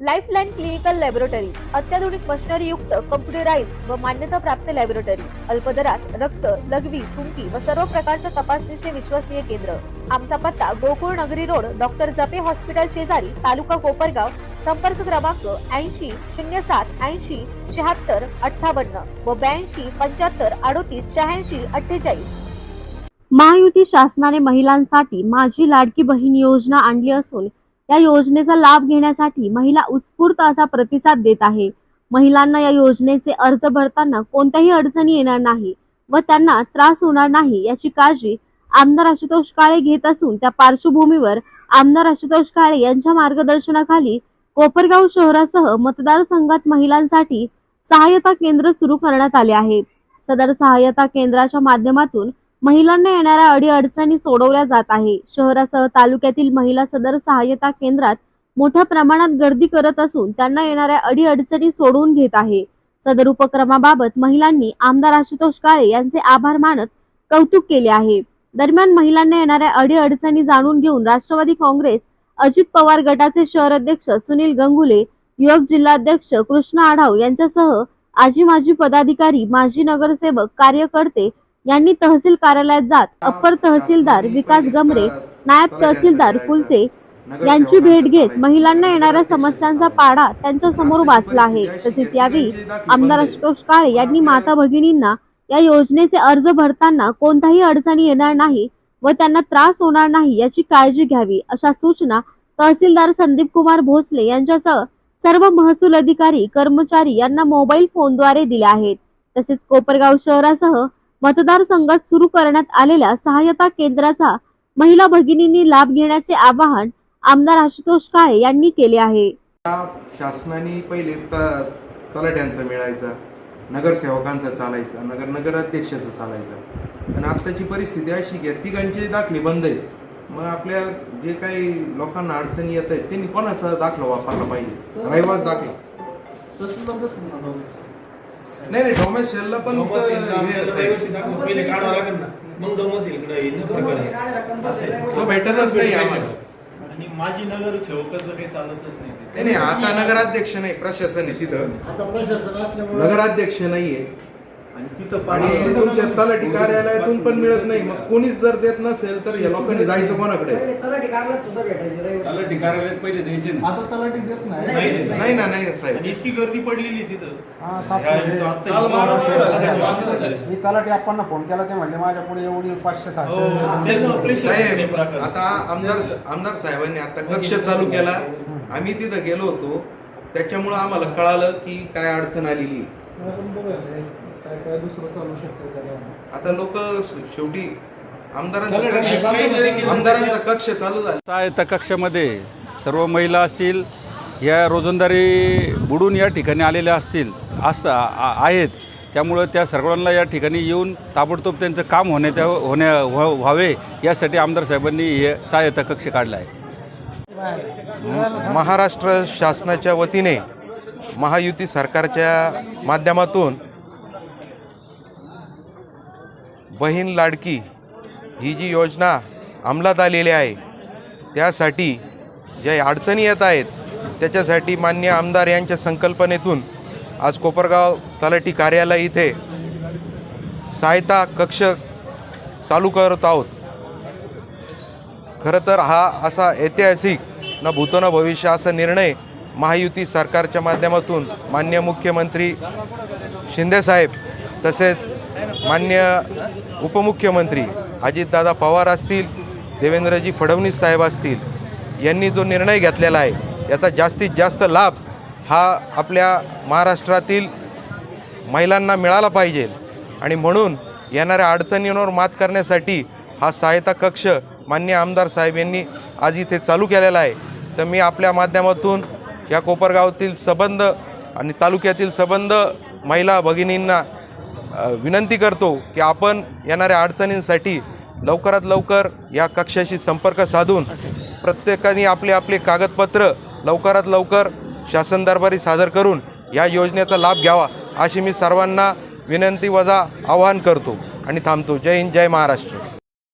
Lifeline clinical laboratory अत्याधुनिक machinery युक्त computerise व मान्यता प्राप्त लॅबोरेटरी अल्पदरात रक्त लघवी थुंकी व सर्व प्रकारच्या तपासणीचे विश्वसनीय केंद्र. आमचा पत्ता गोकुळ नगरी रोड डॉक्टर जपे हॉस्पिटल शेजारी तालुका कोपरगाव संपर्क क्रमांक ऐंशी शून्य सात ऐंशी शहात्तर अठ्ठावन्न व ब्याऐंशी पंच्याहत्तर अडोतीस शहाऐंशी अठ्ठेचाळीस. महायुती शासनाने महिलांसाठी माझी लाडकी बहीण योजना आणली असून या योजनेचा लाभ घेण्यासाठी महिला उत्स्फूर्त असा प्रतिसाद देत आहे. महिलांना या योजनेचे अर्ज भरताना कोणत्याही अडचणी येणार नाही व त्यांना त्रास होणार नाही याची काळजी आमदार आशुतोष काळे घेत असून त्या पार्श्वभूमीवर आमदार आशुतोष काळे यांच्या मार्गदर्शनाखाली कोपरगाव शहरासह मतदारसंघात महिलांसाठी सहाय्यता केंद्र सुरू करण्यात आले आहे. सदर सहाय्यता केंद्राच्या माध्यमातून महिलांना येणाऱ्या अडीअडचणी सोडवल्या जात आहे. शहरासह तालुक्यातील महिला सदर सहाय्यता केंद्रात मोठ्या प्रमाणात गर्दी करत असून त्यांना येणाऱ्या अडीअडचणी सोडवून घेत आहे. सदर उपक्रमाबाबत महिलांनी आमदार आशुतोष काळे यांचे आभार मानत कौतुक केले आहे. दरम्यान महिलांना येणाऱ्या अडीअडचणी जाणून घेऊन राष्ट्रवादी काँग्रेस अजित पवार गटाचे शहर अध्यक्ष सुनील गंगुले युवक जिल्हाध्यक्ष कृष्ण आढाव यांच्यासह आजी माजी पदाधिकारी माजी नगरसेवक कार्यकर्ते यांनी तहसील कार्यालयात जात अप्पर तहसीलदार विकास गमरे नायब तहसीलदार कुलते यांची भेट घेत महिलांना येणाऱ्या समस्यांचा पाढा त्यांच्यासमोर वाचला आहे. तसेच यावेळी आमदार आशुतोष काळे यांनी माता भगिनींना या योजनेचे अर्ज भरताना कोणताही अडचणी येणार नाही व त्यांना त्रास होणार नाही याची काळजी घ्यावी अशा सूचना तहसीलदार संदीप कुमार भोसले यांच्यासह सर्व महसूल अधिकारी कर्मचारी यांना मोबाईल फोनद्वारे दिल्या आहेत. तसेच कोपरगाव शहरासह मतदारसंघात सुरू करण्यात आलेल्या सहाय्यता केंद्राचा महिला भगिनींनी लाभ घेण्याचे आवाहन आमदार आशुतोष काळे यांनी केले आहे. शासनाने पहिले त तलाट्यांचा मिळायचा नगरसेवकांचा चालायचा नगर नगराध्यक्षाचा चालायचा. आणि आत्ताची परिस्थिती अशी की तिघांचे दाखले बंद आहेत. मग आपल्या जे काही लोकांना अडचणी येत आहेत त्यांनी कोणाचा दाखला वापरला पाहिजे? रहिवास दाखला. नाही नाही पण डोमस. तो भेटतच नाही आम्हाला. आणि माझी नगर सेवकाचं काही चालतच नाही नाही नाही आता नगराध्यक्ष नाही प्रशासन आहे तिथं. आता प्रशासन असल्यामुळे नगराध्यक्ष नाहीये. तिथं आणि पाणी तुमच्या तलाठी कार्यालयातून पण मिळत नाही. मग कोणीच जर देत नसेल तर या लोकांनी जायचं कोणाकडे? तलाठी कार्यालयात सुद्धा भेटायचे रविवारी. तलाठी कार्यालयात पहिले द्यायचे ना. आता तलाठी देत नाही. नाही, नाही. नाही. ना नाही साहेब. आणि इतकी गर्दी पडलेली तिथं. हा, या. इथं काल झालं. मी तलाठी आपण फोन केला. ते म्हणले माझ्या पुढे एवढी पाचशे हो, सहाशे त्यांना नाही साहेब प्रकार. आता आमदार आमदार साहेबांनी आता कक्ष चालू केला. आम्ही तिथं गेलो होतो. त्याच्यामुळं आम्हाला कळालं की काय अडचण आलेली आहे. आपण बघूया रे, काय काय दुसरं चालू शकतं त्याला आता लोक शेवटी आमदारांचा कक्ष कार्यालयात आमदारांचा कक्ष चालू झाला. सहायता कक्षामध्ये सर्व महिला असतील या रोजंदारी बुडून या ठिकाणी आलेल्या असतील असता आ- आहेत. त्यामुळं त्या सर्वांना या ठिकाणी येऊन ताबडतोब त्यांचं काम होण्याच्या होण्या व्हा- व्हावे यासाठी आमदार साहेबांनी हे सहायता कक्ष काढला आहे. महाराष्ट्र शासनाच्या वतीने महायुती सरकारच्या माध्यमातून बहीण लाडकी ही जी योजना अंमलात आलेली आहे त्यासाठी ज्या अडचणी येत आहेत त्याच्यासाठी मान्य आमदार यांच्या संकल्पनेतून आज कोपरगाव तलाठी कार्यालय इथे सहायता कक्ष चालू करत आहोत. खरं तर हा असा ऐतिहासिक न भूतो न भविष्य असा निर्णय महायुती सरकारच्या माध्यमातून मान्य मुख्यमंत्री शिंदेसाहेब तसेच मान्य उपमुख्यमंत्री अजितदादा पवार असतील देवेंद्रजी फडणवीस साहेब असतील यांनी जो निर्णय घेतलेला आहे याचा जास्तीत जास्त लाभ हा आपल्या महाराष्ट्रातील महिलांना मिळाला पाहिजे. आणि म्हणून येणाऱ्या अडचणींवर मात करण्यासाठी हा सहायता कक्ष मान्य आमदार साहेब यांनी आज इथे चालू केलेला आहे. तर मी आपल्या माध्यमातून या कोपरगावातील सबंध आणि तालुक्यातील सबंध महिला भगिनींना विनंती करतो की आपण येणाऱ्या अडचणींसाठी लवकरात लवकर या कक्षाशी संपर्क साधून प्रत्येकाने आपले आपले कागदपत्र लवकरात लवकर शासन दरबारी सादर करून या योजनेचा लाभ घ्यावा अशी मी सर्वांना विनंती वजा आवाहन करतो आणि थांबतो. जय हिंद जय महाराष्ट्र.